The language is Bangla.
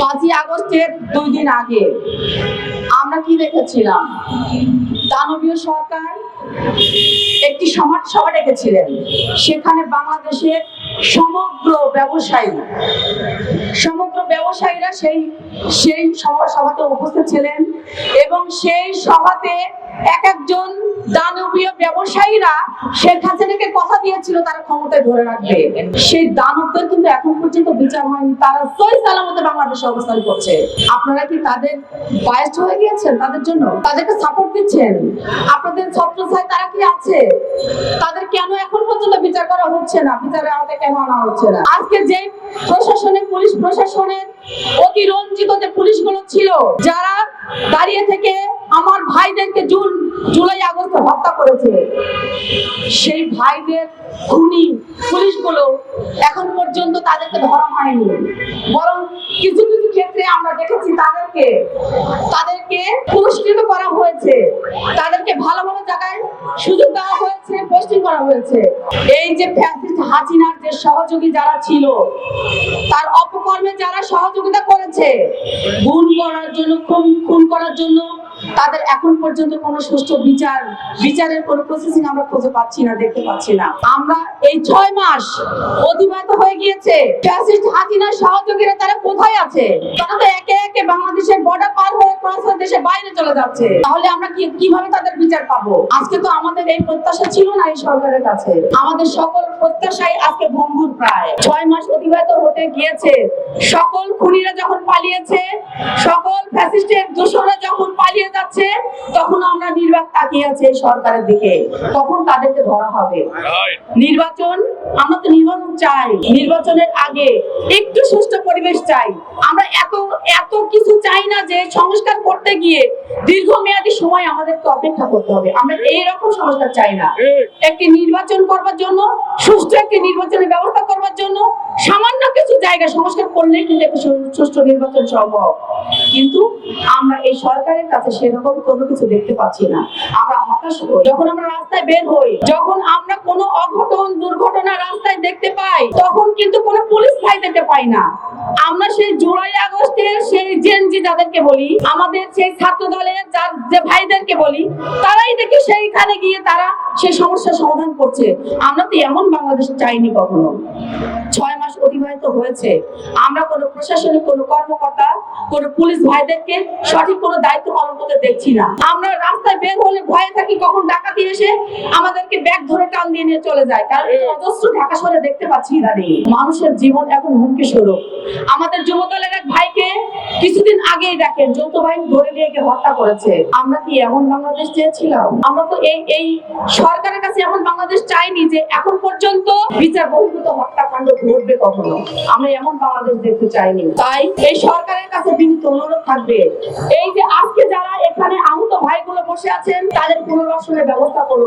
পাঁচই আগস্টের দুই দিন আগে। আমরা কি দেখেছিলাম? দানবীয় সরকার একটি সমাজ সভা ডেকেছিলেন। সেখানে বাংলাদেশের সমগ্র ব্যবসায়ী, সমগ্র ব্যবসায়ীরা সেই সেই সভা সভাতে উপস্থিত ছিলেন এবং সেই সভাতে এক একজন দানবীয় ব্যবসায়ীরা শেখ হাসিনাকে কথা দিয়েছিল, তারা ক্ষমতায় ধরে রাখবে। সেই দানবদের কিন্তু এখন পর্যন্ত বিচার হয়নি। তারা সই সালামতে বাংলাদেশে অবস্থান করছে। আপনারা কি তাদের বায়াস্ট হয়ে গিয়েছেন তাদের জন্য? তাদেরকে সাপোর্ট দিচ্ছেন? আপনাদের ছত্রছায় তারা কি আছে? তাদের কেন এখন পর্যন্ত বিচার করা হচ্ছে না? বিচারের আওতায় কেন আনা হচ্ছে না? আজকে যে প্রশাসনের পুলিশ প্রশাসনের অতি রঞ্জিত যে পুলিশগুলো ছিল, যারা দাঁড়িয়ে থেকে আমার ভাইদেরকে জুন, জুলাই আগস্টে হত্যা করেছে, সেই ভাইদের খুনি পুলিশগুলো এখন পর্যন্ত তাদেরকে ধরা হয়নি। বরং কিছু কিছু ক্ষেত্রে আমরা দেখেছি তাদেরকে তাদেরকে পুরস্কৃত করা হয়েছে। তাদেরকে ভালো ভালো জায়গায় সুযোগ দেওয়া হয়েছে। পোস্টিং করা হয়েছে। এই যে ফ্যাসিস্ট হাসিনার যে সহযোগী যারা ছিল, তার অপকর্মে যারা সহযোগিতা করেছে খুন করার জন্য, খুন করার জন্য তাদের এখন পর্যন্ত কোনো সুষ্ঠু বিচার, বিচারের কোনো প্রসেসিং আমরা খুঁজে পাচ্ছি না, দেখতে পাচ্ছি না। আমরা এই ছয় মাস অতিবাহিত হয়ে গিয়েছে। ফ্যাসিস্ট সহযোগীরা তারা কোথায় আছে? তারা তো একে একে বাংলাদেশের বর্ডার পার হয়ে বাইরে চলে যাচ্ছে। তাহলে আমরা কি, কীভাবে তাদের বিচার আজকে তো আমাদের এই প্রত্যাশা ছিল না এই সরকারের কাছে। আমাদের সকল প্রত্যাশাই আজকে ভঙ্গুর প্রায়। ছয় মাস অতিবাহিত হতে গিয়েছে। সকল খুনিরা যখন পালিয়েছে, সকল ফ্যাসিস্টের দোষরা যখন পালিয়ে যাচ্ছে তখন আমরা নির্বাক তাকিয়ে আছি সরকারের দিকে। কখন তাদেরকে ধরা হবে। নির্বাচন আমরা তো নির্বাচন চাই। নির্বাচনের আগে একটু সুষ্ঠু পরিবেশ চাই। আমরা এত এত কিছু চাই না যে সংস্কার করতে গিয়ে দীর্ঘমেয়াদী সময় আমাদেরকে অপেক্ষা করতে হবে। আমরা এই রকম সংস্কার চাই না। একটি নির্বাচন করবার জন্য সুস্থ একটি নির্বাচনের ব্যবস্থা করবার জন্য সামান্য কিছু জায়গা সংস্কার করলেই কিন্তু একটি সু- সুষ্ঠু নির্বাচন সম্ভব। কিন্তু আমরা এই সরকারের কাছে সেরকম কোনো কিছু দেখতে পাচ্ছি না। আমরা হতাশ হই। যখন আমরা রাস্তায় বের হই, যখন আমরা কোনো অঘটন, দুর্ঘটনা রাস্তায় দেখতে পাই, তখন কিন্তু কোনো পুলিশ ভাইদেরকে পাই না। আমরা সেই জুলাই আগস্টের সেই জেনজি যাদেরকে বলি, আমাদের সেই ছাত্র দলের যার- যে ভাইদেরকে বলি, তারাই দেখি সেইখানে গিয়ে তারা সেই সমস্যার সমাধান করছে। আমরা তো এমন বাংলাদেশ চাইনি কখনো। ছয় অতিবাহিত হয়েছে। আমরা কোনো প্রশাসনিক, কোনো কর্মকর্তা, কোনো পুলিশ ভাইদেরকে সঠিক কোনো দায়িত্ব পালন করতে দেখছি না। আমরা রাস্তায় বের হলে ভয়ে থাকি, কখন ডাকাতি এসে আমাদেরকে ব্যাগ ধরে টান দিয়ে নিয়ে চলে যায়। কারণ অজস্র ঢাকা শহরে দেখতে পাচ্ছি ইদানিং মানুষের জীবন এখন হুমকি স্বরূপ। আমাদের যুবদলের এক ভাইকে কিছুদিন আগেই দেখেন যৌথ বাহিনী ধরে নিয়ে গিয়ে হত্যা করেছে। আমরা কি এমন বাংলাদেশ চেয়েছিলাম? আমরা তো এই এই সরকারের কাছে এমন বাংলাদেশ চাইনি যে এখন পর্যন্ত বিচার বহির্ভূত হত্যাকাণ্ড ঘটবে কখনো। আমরা এমন বাংলাদেশ দেখতে চাইনি। তাই এই সরকারের কাছে বিনীত অনুরোধ থাকবে এই যে আজকে যারা এখানে আহত ভাইগুলো বসে আছেন তাদের পুনর্বাসনের ব্যবস্থা করুন।